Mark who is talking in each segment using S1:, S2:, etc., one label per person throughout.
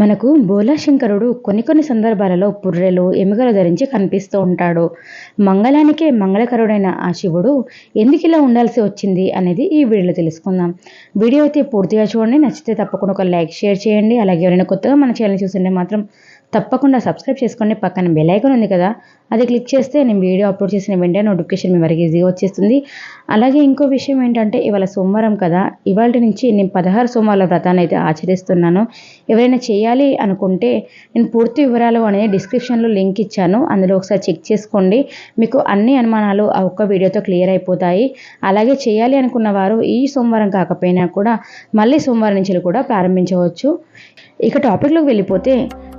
S1: మనకు బోలాశంకరుడు కొన్ని కొన్ని సందర్భాలలో పుర్రెలు ఎముకలు ధరించి కనిపిస్తూ ఉంటాడు. మంగళానికే మంగళకరుడైన ఆ శివుడు ఎందుకు ఇలా ఉండాల్సి వచ్చింది అనేది ఈ వీడియోలో తెలుసుకుందాం. వీడియో అయితే పూర్తిగా చూడండి. నచ్చితే తప్పకుండా ఒక లైక్ షేర్ చేయండి. అలాగే ఎవరైనా కొత్తగా మన ఛానల్ చూస్తుంటే మాత్రం తప్పకుండా సబ్స్క్రైబ్ చేసుకోండి పక్కన బెల్ ఐకాన్ ఉంది కదా అది క్లిక్ చేస్తే నేను వీడియో అప్లోడ్ చేసిన వెంటనే నోటిఫికేషన్ మీ వరకు ఈజీగా వచ్చేస్తుంది. అలాగే ఇంకో విషయం ఏంటంటే ఇవాళ సోమవారం కదా ఇవాళ నుంచి నేను పదహారు సోమవారాల వ్రతాన్ని అయితే ఆచరిస్తున్నాను. ఎవరైనా చేయాలి అనుకుంటే నేను పూర్తి వివరాలు అనేది డిస్క్రిప్షన్లో లింక్ ఇచ్చాను. అందులో ఒకసారి చెక్ చేసుకోండి. మీకు అన్ని అనుమానాలు ఆ ఒక్క వీడియోతో క్లియర్ అయిపోతాయి. అలాగే చేయాలి అనుకున్న వారు ఈ సోమవారం కాకపోయినా కూడా మళ్ళీ సోమవారం నుంచి కూడా ప్రారంభించవచ్చు. ఇక టాపిక్లోకి వెళ్ళిపోతే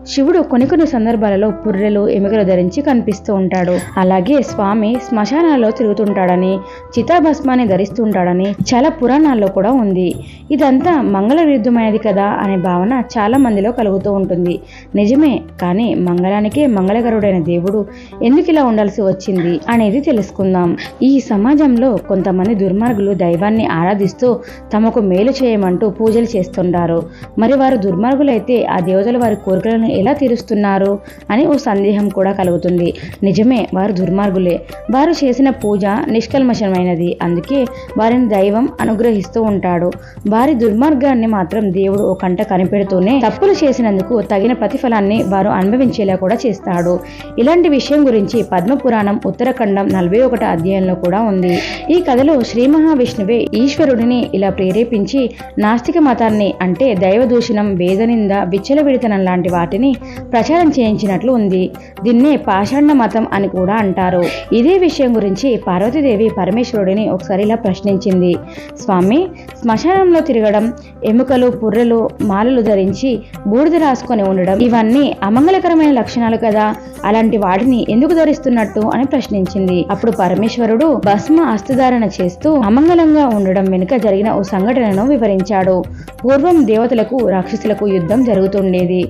S1: శివుడు కొన్ని కొన్ని సందర్భాలలో పుర్రెలు ఎముకలు ధరించి కనిపిస్తూ ఉంటాడు. అలాగే స్వామి శ్మశానాల్లో తిరుగుతుంటాడని చితాభస్మాన్ని ధరిస్తుంటాడని చాలా పురాణాల్లో కూడా ఉంది. ఇదంతా మంగళ విరుద్ధమైనది కదా అనే భావన చాలా మందిలో కలుగుతూ ఉంటుంది. నిజమే కానీ మంగళానికే మంగళకరుడైన దేవుడు ఎందుకు ఇలా ఉండాల్సి వచ్చింది అనేది తెలుసుకుందాం. ఈ సమాజంలో కొంతమంది దుర్మార్గులు దైవాన్ని ఆరాధిస్తూ తమకు మేలు చేయమంటూ పూజలు చేస్తుంటారు. మరి వారు దుర్మార్గులైతే ఆ దేవతలు వారి కోరికలను ఎలా తీరుస్తున్నారు అని ఓ సందేహం కూడా కలుగుతుంది. నిజమే వారు దుర్మార్గులే. వారు చేసిన పూజ నిష్కల్మషమైనది. అందుకే వారిని దైవం అనుగ్రహిస్తూ ఉంటాడు. వారి దుర్మార్గాన్ని మాత్రం దేవుడు ఓ కంట కనిపెడుతూనే తప్పులు చేసినందుకు తగిన ప్రతిఫలాన్ని వారు అనుభవించేలా కూడా చేస్తాడు. ఇలాంటి విషయం గురించి పద్మపురాణం ఉత్తరాఖండం నలభై ఒకటి అధ్యాయంలో కూడా ఉంది. ఈ కథలో శ్రీ మహావిష్ణువే ఈశ్వరుడిని ఇలా ప్రేరేపించి నాస్తిక మతాన్ని అంటే దైవ దూషణం వేదనింద విచ్చలవిడితనం లాంటి వాటిని ప్రచారం చేయించినట్లు ఉంది. దీన్నే పాషాణ మతం అని కూడా అంటారు. ఇదే విషయం గురించి పార్వతీదేవి పరమేశ్వరుడిని ఒకసారి ఇలా ప్రశ్నించింది. స్వామి శ్మశానంలో తిరగడం ఎముకలు పుర్రెలు మాలలు ధరించి బూడిద రాసుకొని ఉండడం ఇవన్నీ అమంగళకరమైన లక్షణాలు కదా. అలాంటి వాటిని ఎందుకు ధరిస్తున్నట్టు అని ప్రశ్నించింది. అప్పుడు పరమేశ్వరుడు భస్మ అస్తుధారణ చేస్తూ అమంగళంగా ఉండడం వెనుక జరిగిన ఓ సంఘటనను వివరించాడు. పూర్వం దేవతలకు రాక్షసులకు యుద్ధం జరుగుతుండేది.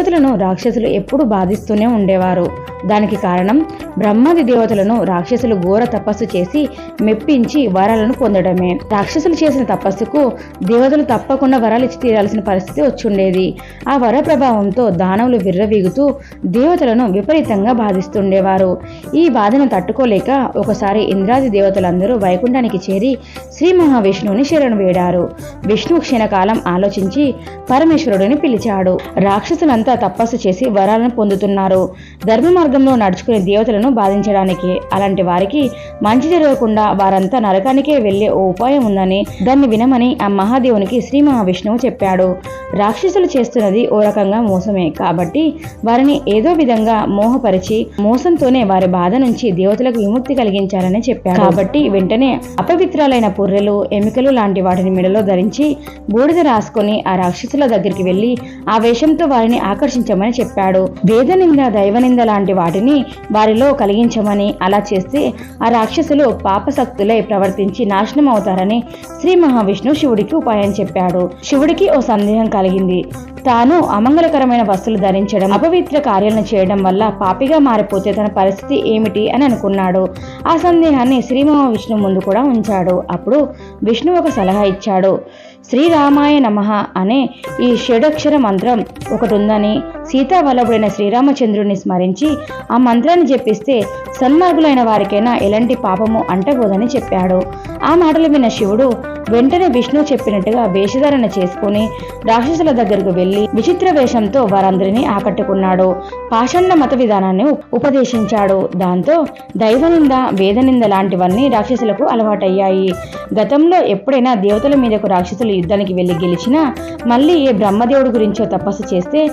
S1: దేవతలను రాక్షసులు ఎప్పుడు బాధిస్తూనే ఉండేవారు. దానికి కారణం బ్రహ్మాది దేవతలను రాక్షసులు ఘోర తపస్సు చేసి మెప్పించి వరాలను పొందడమే. రాక్షసులు చేసిన తపస్సుకు దేవతలు తప్పకుండా వరాలు ఇచ్చి తీరాల్సిన పరిస్థితి వచ్చుండేది. ఆ వర ప్రభావంతో దానవులు విర్రవీగుతూ దేవతలను విపరీతంగా బాధిస్తుండేవారు. ఈ బాధను తట్టుకోలేక ఒకసారి ఇంద్రాది దేవతలందరూ వైకుంఠానికి చేరి శ్రీ మహావిష్ణువుని శరణు వేడారు. విష్ణు క్షీణకాలం ఆలోచించి పరమేశ్వరుడిని పిలిచాడు. రాక్షసులంతా తపస్సు చేసి వరాలను పొందుతున్నారు. ధర్మ మార్గంలో నడుచుకునే దేవతలను బాధించడానికి అలాంటి వారికి మంచి జరగకుండా వారంతా నరకానికే వెళ్ళే ఓ ఉపాయం ఉందని దాన్ని వినమని ఆ మహాదేవునికి శ్రీ మహావిష్ణువు చెప్పాడు. రాక్షసులు చేస్తున్నది ఓ రకంగా మోసమే కాబట్టి వారిని ఏదో విధంగా మోహపరిచి మోసంతోనే వారి బాధ నుంచి దేవతలకు విముక్తి కలిగించాలని చెప్పాడు. కాబట్టి వెంటనే అపవిత్రాలైన పుర్రెలు ఎముకలు లాంటి వాటిని మెడలో ధరించి బూడిద రాసుకొని ఆ రాక్షసుల దగ్గరికి వెళ్ళి ఆ వేషంతో వారిని ఆకర్షించమని చెప్పాడు. వేదనింద దైవనింద లాంటి వాటిని వారిలో కలిగించమని అలా చేస్తే ఆ రాక్షసులు పాపశక్తులై ప్రవర్తించి నాశనం అవుతారని శ్రీ మహావిష్ణు శివుడికి ఉపాయం చెప్పాడు. శివుడికి ఓ సందేహం కలిగింది. తాను అమంగళకరమైన వస్తువులు ధరించడం అపవిత్ర కార్యాలను చేయడం వల్ల పాపిగా మారిపోతే తన పరిస్థితి ఏమిటి అని అనుకున్నాడు. ఆ సందేహాన్ని శ్రీ మహావిష్ణు ముందు కూడా ఉంచాడు. అప్పుడు విష్ణు ఒక సలహా ఇచ్చాడు. శ్రీరామాయ నమః అనే ఈ షడక్షర మంత్రం ఒకటి ఉందని సీతావల్లభుడైన శ్రీరామచంద్రుడిని స్మరించి ఆ మంత్రాన్ని జపిస్తే సన్మార్గులైన వారికైనా ఎలాంటి పాపము అంటబోదని చెప్పాడు. ఆ మాటలు విన్న శివుడు వెంటనే విష్ణు చెప్పినట్టుగా వేషధారణ చేసుకుని రాక్షసుల దగ్గరకు వెళ్ళి విచిత్ర వేషంతో వారందరినీ ఆకట్టుకున్నాడు. పాషాండ మత విధానాన్ని ఉపదేశించాడు. దాంతో దైవనింద వేదనింద లాంటివన్నీ రాక్షసులకు అలవాటయ్యాయి. గతంలో ఎప్పుడైనా దేవతల మీదకు రాక్షసులు యుద్ధానికి వెళ్ళి గెలిచినా మళ్ళీ ఏ బ్రహ్మదేవుడి గురించో తపస్సు చేస్తే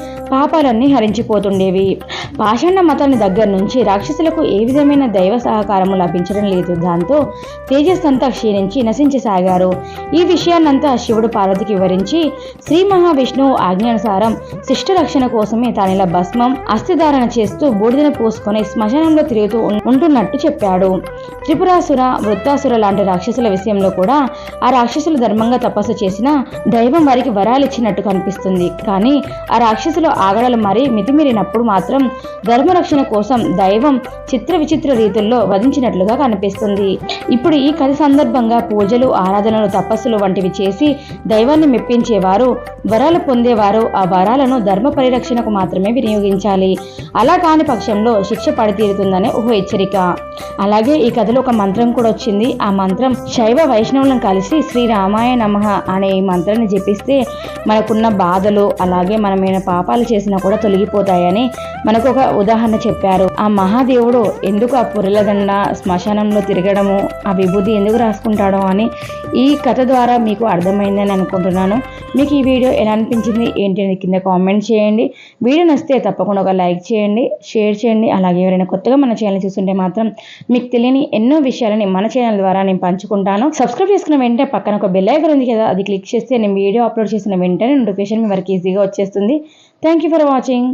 S1: పాపాలన్నీ హరించిపోతుండేవి. పాషాణ మతాన్ని దగ్గర నుంచి రాక్షసులకు ఏ విధమైన దైవ సహకారము లభించడం లేదు. దాంతో తేజస్సంతా క్షీణించి నశించసాగారు. ఈ విషయాన్నంతా శివుడు పార్వతికి వివరించి శ్రీ మహావిష్ణువు ఆజ్ఞానుసారం శిష్ట రక్షణ కోసమే తానిలా భస్మం అస్థిధారణ చేస్తూ బూడిదను పోసుకొని శ్మశానంలో తిరుగుతూ ఉంటున్నట్టు చెప్పాడు. త్రిపురాసుర వృత్తాసుర లాంటి రాక్షసుల విషయంలో కూడా ఆ రాక్షసులు ధర్మంగా తపస్సు చేసినా దైవం వారికి వరాలు ఇచ్చినట్టు కనిపిస్తుంది. కానీ ఆ రాక్షసులు ఆగడలు మరీ మితిమీరినప్పుడు మాత్రం ధర్మరక్షణ కోసం దైవం చిత్ర విచిత్ర రీతుల్లో వధించినట్లుగా కనిపిస్తుంది. ఇప్పుడు ఈ కథ సందర్భంగా పూజలు ఆరాధనలు తపస్సులు వంటివి చేసి దైవాన్ని మెప్పించేవారు వరాలు పొందేవారు ఆ వరాలను ధర్మ పరిరక్షణకు మాత్రమే వినియోగించాలి. అలా కాని పక్షంలో శిక్ష పడితీరుతుందనే ఓ హెచ్చరిక. అలాగే ఈ కథలో ఒక మంత్రం కూడా వచ్చింది. ఆ మంత్రం శైవ వైష్ణవులను కలిసి శ్రీ రామాయ అనే ఈ మంత్రాన్ని జపిస్తే మనకున్న బాధలు అలాగే మనమైన పాపాలు చేసినా కూడా తొలగిపోతాయని మనకు ఒక ఉదాహరణ చెప్పారు. ఆ మహాదేవుడు ఎందుకు ఆ పురలదండ శ్మశానంలో తిరగడము ఆ విభూతి ఎందుకు రాసుకుంటాడో అని ఈ కథ ద్వారా మీకు అర్థమైందని అనుకుంటున్నాను. మీకు ఈ వీడియో ఎలా అనిపించింది ఏంటి అనేది కింద కామెంట్ చేయండి. వీడియో నచ్చితే తప్పకుండా ఒక లైక్ చేయండి షేర్ చేయండి. అలాగే ఎవరైనా కొత్తగా మన ఛానల్ చూస్తుంటే మాత్రం మీకు తెలియని ఎన్నో విషయాలని మన ఛానల్ ద్వారా నేను పంచుకుంటాను. సబ్స్క్రైబ్ చేసుకున్న వెంటనే పక్కన ఒక బెల్ ఐకన్ ఉంది కదా అది క్లిక్ చేస్తే నేను వీడియో అప్లోడ్ చేసిన వెంటనే నోటిఫికేషన్ మీ వరకు ఈజీగా వచ్చేస్తుంది. Thank you for watching